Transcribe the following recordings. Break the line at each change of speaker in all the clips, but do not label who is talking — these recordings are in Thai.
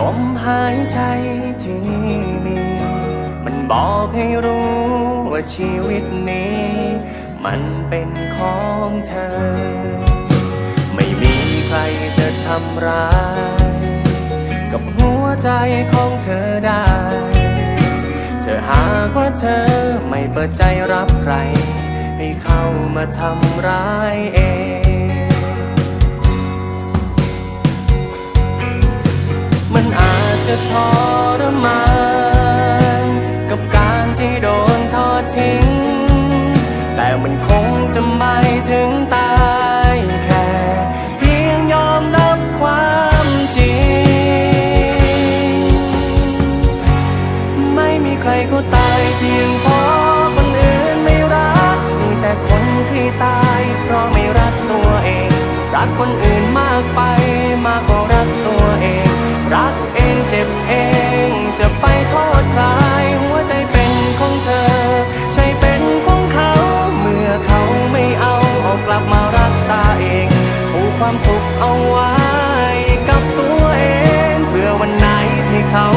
ลมหายใจที่มี มันบอกให้รู้ว่าชีวิตนี้ มันเป็นของเธอ ไม่มีใครจะทำร้าย กับหัวใจของเธอได้ เธอหากว่าเธอไม่เปิดใจรับใคร ให้เข้ามาทำร้ายเอง มันอาจจะทรมานกับการที่โดนทอดทิ้ง แต่มันคงจะไม่ถึงตายแค่เพียงยอมรับความจริง ไม่มีใครเขาตายเพียงเพราะคนอื่นไม่รัก มีแต่คนที่ตายเพราะไม่รักตัวเอง รักคนอื่นมากไป สุขเอาไว้กับตัวเอง เพื่อวันไหนที่เขา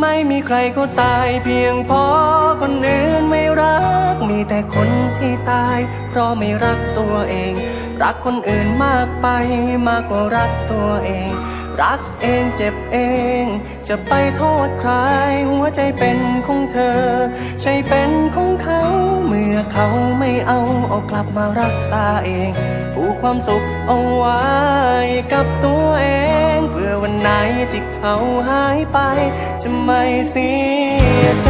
ไม่มีใครเขาตายเพียงพราะคนอื่นไม่รัก มีแต่คนที่ตาย เพราะไม่รักตัวเอง รักคนอื่นมากไปมากกว่ารักตัวเอง รักเองเจ็บเอง จะไปโทษใคร หัวใจเป็นของเธอใจเป็นของเขา เมื่อเขาไม่เอาเอากลับมารักษาเอง ผูกความสุขเอาไว้กับตัวเอง เพื่อวันไหนที่เขาหายไป จะไม่เสียใจ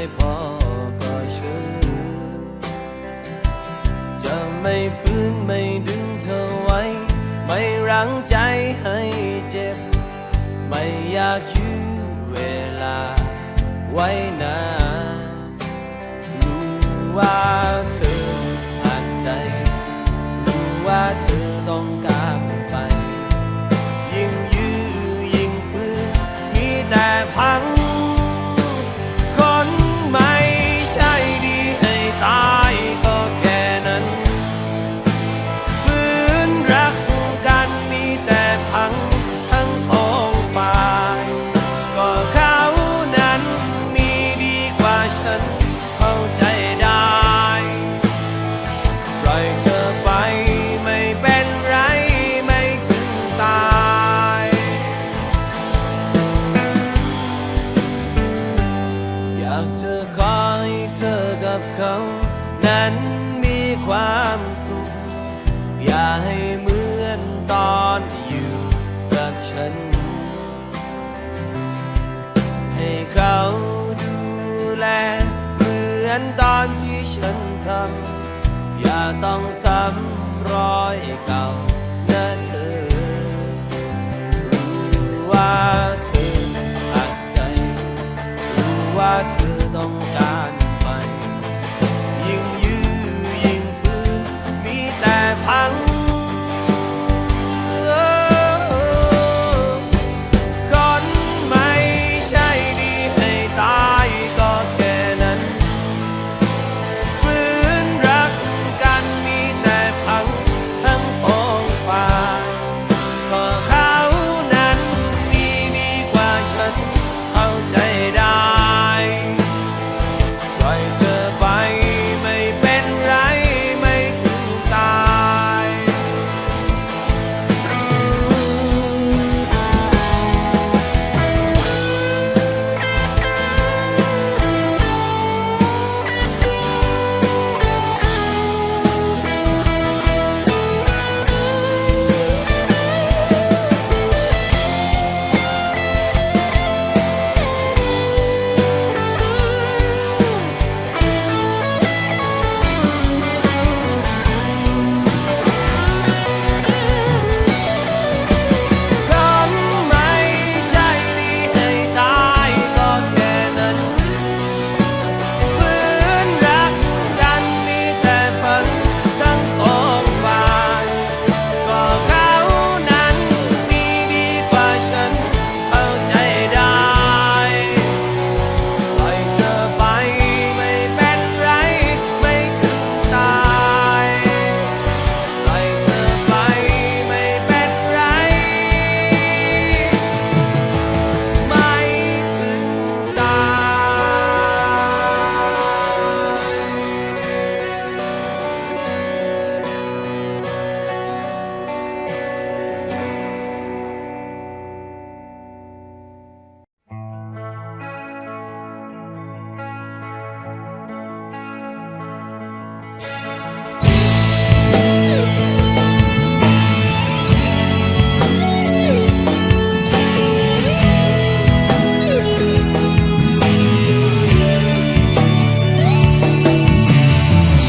ไม่พอก็เชื่
อจะไม่ฟื้นไม่ดึงเธอไว้ ไม่รั้งใจให้เจ็บ ไม่อยากยื้อเวลาไว้นานรู้ว่าเธอ ความสุข อย่าให้เหมือนตอนอยู่กับฉัน ให้เขาดูแล เหมือนตอนที่ฉันทำ อย่าต้องซ้ำรอยเก่านะเธอ รู้ว่าเธออัดใจ รู้ว่าเธอต้อง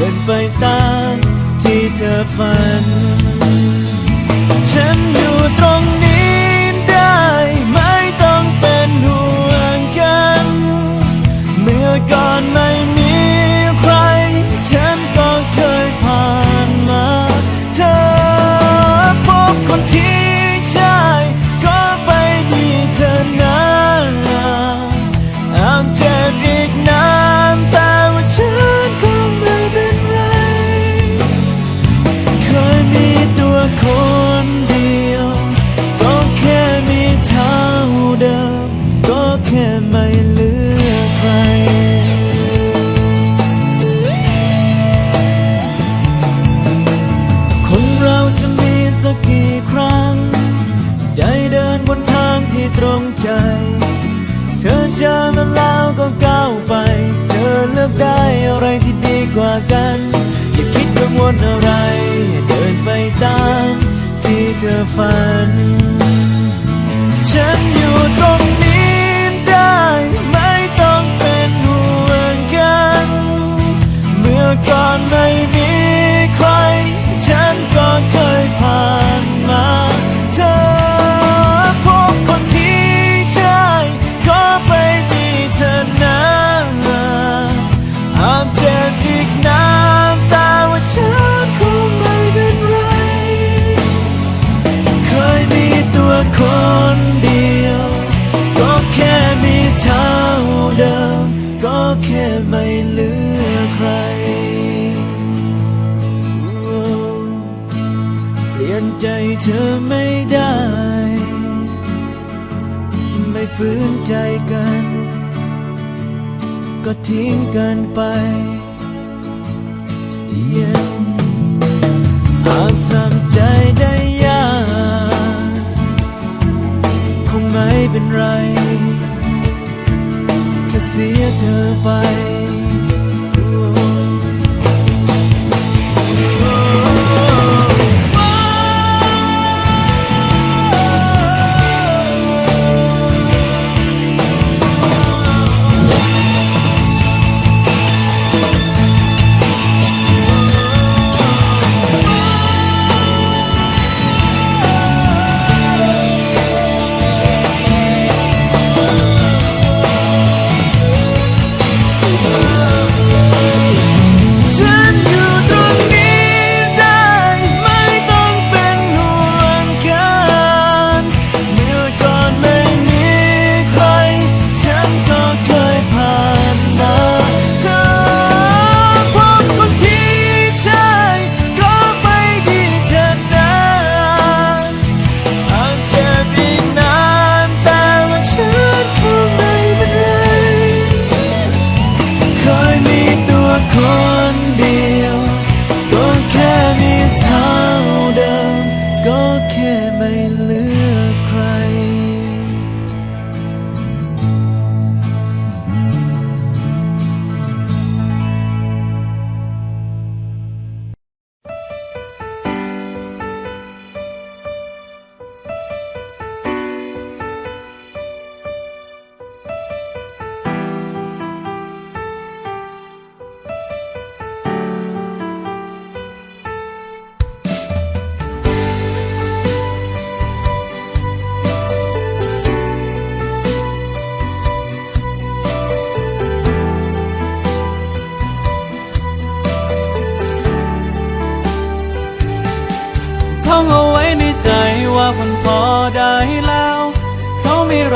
เดินไปตามที่เธอฝัน ฉันอยู่ตรงนี้ ใจเธอไม่ได้ ไม่ฝืนใจกัน ก็ทิ้งกันไป yeah. หากทำใจได้ยากคงไม่เป็นไร แค่เสียเธอไป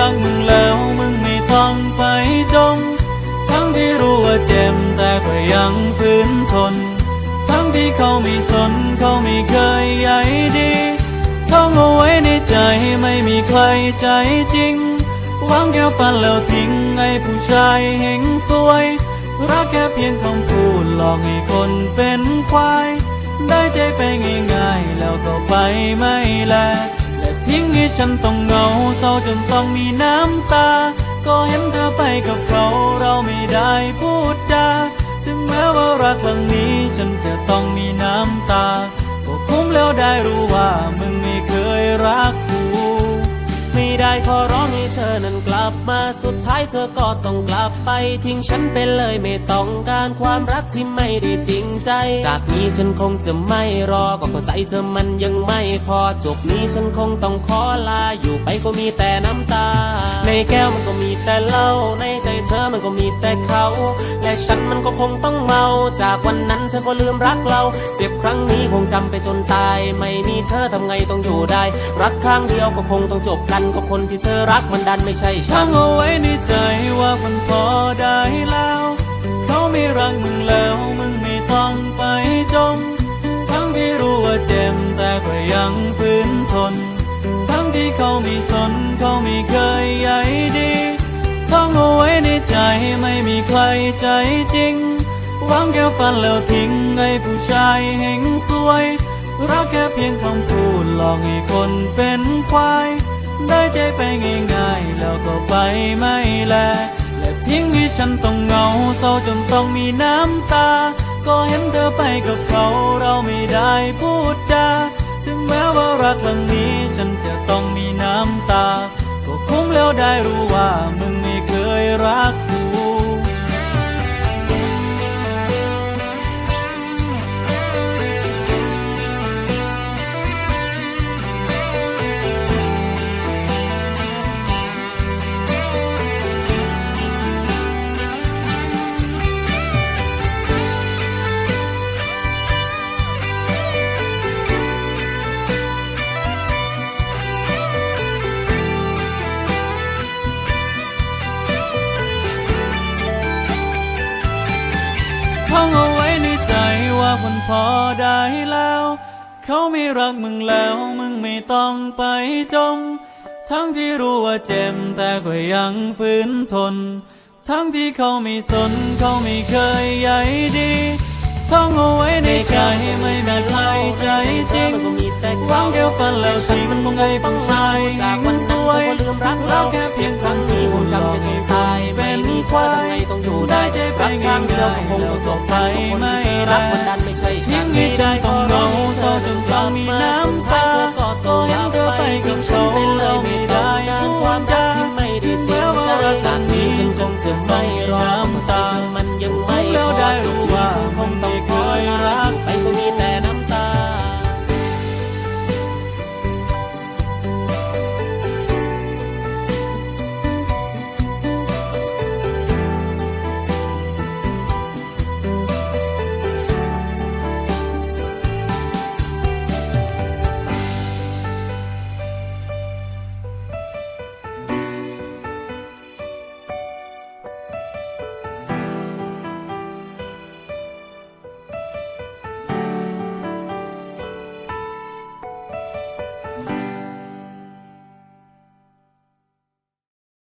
รักมึงแล้
วมึงไม่ต้องไปจมทั้งที่รู้ว่าเจ็บแต่ก็ยังฝืนทน ทั้งที่เขาไม่สนเขาไม่เคยใยดีท่องเอาไว้ในใจไม่มีใครใจจริงหวังแค่ฝันแล้วทิ้งไอ้ผู้ชายเฮงสวย รักแค่เพียงคำพูดหลอกให้คนเป็นควาย ได้ใจไปง่ายๆแล้วก็ไปไม่แล และทิ้งให้ฉันต้องเหงาเศร้าจนต้องมีน้ำตา ก็เห็นเธอไปกับเขาเราไม่ได้พูดจาถึงแม้ว่ารักครั้งนี้ ฉันจะต้องมีน้ำตาก็คุ้มแล้วได้รู้ว่ามึงไม่เคยรัก
ไม่ได้ขอร้องให้เธอนั้นกลับมาสุดท้ายเธอก็ต้องกลับไป ทิ้งฉันไปเลยไม่ต้องการความรักที่ไม่ได้จริงใจ จากนี้ฉันคงจะไม่รอก็เข้าใจเธอมันยังไม่พอจบนี้ฉันคงต้องขอลาอยู่ไปก็มีแต่น้ำตา ในแก้วมันก็มี แต่เล้าในใจเธอมันก็มีแต่เขา และฉันมันก็คงต้องเมา จากวันนั้นเธอก็ลืมรักเรา เจ็บครั้งนี้คงจำไปจนตาย ไม่มีเธอทำไงต้องอยู่ได้ รักครั้งเดียวก็คงต้องจบกันก็คนที่เธอรักมันดันไม่ใช่ฉั
ตั้
น
งเอาไว้ในใจว่ามันพอได้แล้วเขาไม่รักมึงแล้วมึงไม่ต้องไปจม ทั้งที่รู้ว่าเจ็บแต่ก็ยังฝืนทน ทั้งที่เขาไม่สนเขาไม่เคยใย ไม่มีใครใจจริง หวังแค่ฝันแล้วทิ้งไอ้ผู้ชายเฮงสวย รักแค่เพียงคำพูดหลอกให้คนเป็นควาย ได้ใจไปง่ายๆ แล้วก็ไปไม่แล และทิ้งให้ฉันต้องเหงาเศร้าจนต้องมีน้ำตา ก็เห็นเธอไปกับเขาเราไม่ได้พูดจาถึงแม้ว่ารักครั้งนี้ฉันจะต้องมีน้ำตา ก็คงแล้วได้รู้ว่ามึงไม่เคยรัก เขาไม่รักมึงแล้วมึงไม่ต้องไปจม ทั้งที่รู้ว่าเจ็บแต่ก็ยังฝืนทน ทั้งที่เขาไม่สนเขาไม่เคยใยดีท่องเอาไว้ในใจไม่มีใครใจจริง
มันก็มีแต่
หวังเดียวกันแล้ว
ฉัน
ทิ้ง
มันคง
ไง
ต้
ต้
อ
งง
เศร้า
ชาย
จากวันนั้นเขาก็ลืมรักเรา
แค่
เพียงครั้งนี้คงจำไปจนตาย ควายทำไมต้องอยู่ได้ใจรักทางเดียวก็คงต้องจบไปไม่รักมันนั้นไม่ใช่ฉันไม่ใช่ของน้องเธอจนต้องมีน้ำตาก็ตแล้วเธอไปกับฉันไปเลยไม่ได้การความรักที่ไม่ดีจริงใจจากนี้ฉันคงจะไม่ร้องตา